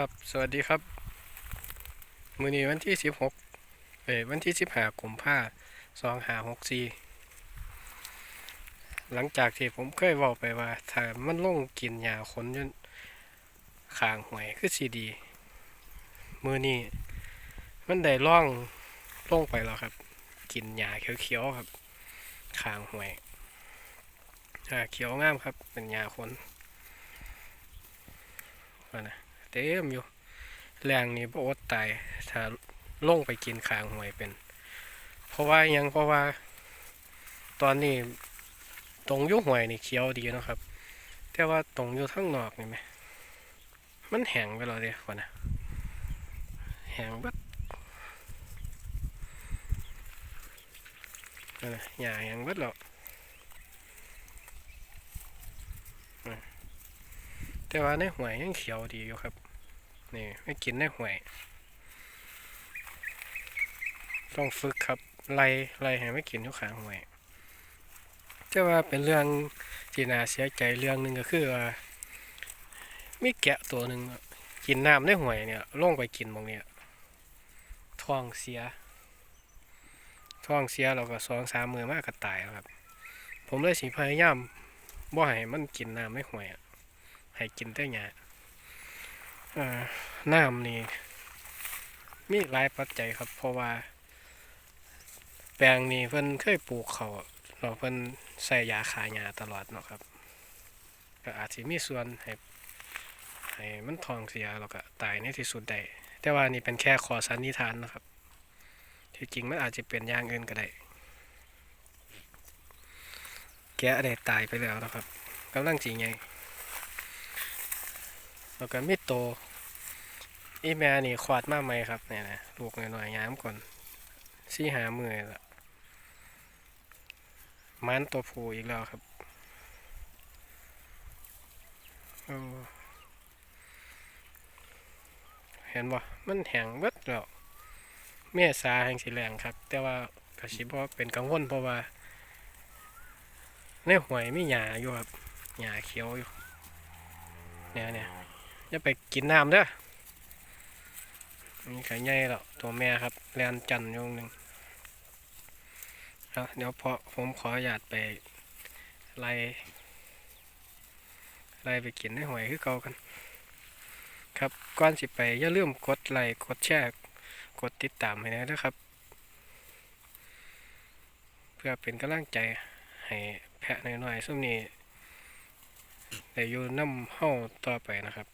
ครับ สวัสดีครับ มือนี้วันที่สิบหกเอ้ยวันที่สิบห้ากุมภาสองหาหกสี่หลังจากที่ผมเคยบอกไปว่า ถ้ามันลงกินยาขนจนขางหวยคือสีดี มือนี้มันได้ล่องลงไปแล้วครับ กินยาเขียวๆครับขางหวยอ่าเขียวงามครับ เป็นยาขนว่านะ เต็มอยู่แรงนี่บ่อดตายถ้าลงไปกินขางหวยเป็น เพราะว่ายังเพราะว่า ตอนนี้ตรงยุหวยนี่เขียวดีนะครับ แต่ว่าตรงอยู่ข้งนอกนี่ไหมมันแห้งไปแล้วเด้ก่อนนะแห้งบัดนั่นน่ะหญ้าแห้งบัดแล้วอืมแต่ว่าในหวยยังเขียวดีอยู่ครับ นี่ไม่กินได้ห่วย ต้องฝึกครับไล่ไล่ให้ไม่กินทุกขางห่วยแต่ว่าเป็นเรื่องที่น่าเสียใจเรื่องหนึ่งก็คือว่ามีแกะตัวหนึ่งกินน้ำได้ห่วยเนี่ยลงไปกินบางเนี่ยท้องเสียท้องเสียเราก็สองสามมือมากก็ตายแล้วครับ ผมเลยสิพยายามบ่ให้มันกินน้ำไม่ห่วยอะให้กินแต่หญ้าเอ่อ น้ำนี่มีหลายปัจจัยครับ เพราะว่า แปลงนี้เพิ่นเคยปลูกเขาเนาะเพิ่นใส่ยาฆ่าหญ้าตลอดเนาะครับ ก็อาจสิมีส่วนให้ให้มันทองเสียแล้วก็ตายในที่สุดได้แต่ว่านี่เป็นแค่ขอสันนิษฐานนะครับ ที่จริงมันอาจจะเป็นอย่างอื่นก็ได้ แกะได้ตายไปแล้วนะครับกำลังจีไง แล้วก็มีโตอีแม่นี่ควาดมาใหม่ครับเนี่ยนะลูกหน่อยๆยามก่อนสี่หามือละมันตัวผู้อีกแล้วครับเห็นบ่มันแห้งเบิดแล้วเมษาแห่งสีแรงครับ แต่ว่ากระชิบว่าเป็นกังวลเพราะว่าในหวยมีหญ้าอยู่ครับหญ้าเขียวอยู่เนี่ยเนี่ย อย่าไปกินน้ำเด้อนี่ไข่ใหญ่แล้วตัวแม่ครับแลนจันยงหนึ่งครับเดี๋ยวพอผมขออนุญาตไปไล่ไล่ไปกินให้หวยคือเก่ากัน ครับก่อนสิไปอย่าลืมกดไลค์กดแชร์กดติดตามให้นะครับ เพื่อเป็นกำลังใจให้แพะน้อยๆส้มนี้ได้อยู่น้ำเฮ้าต่อไปนะครับ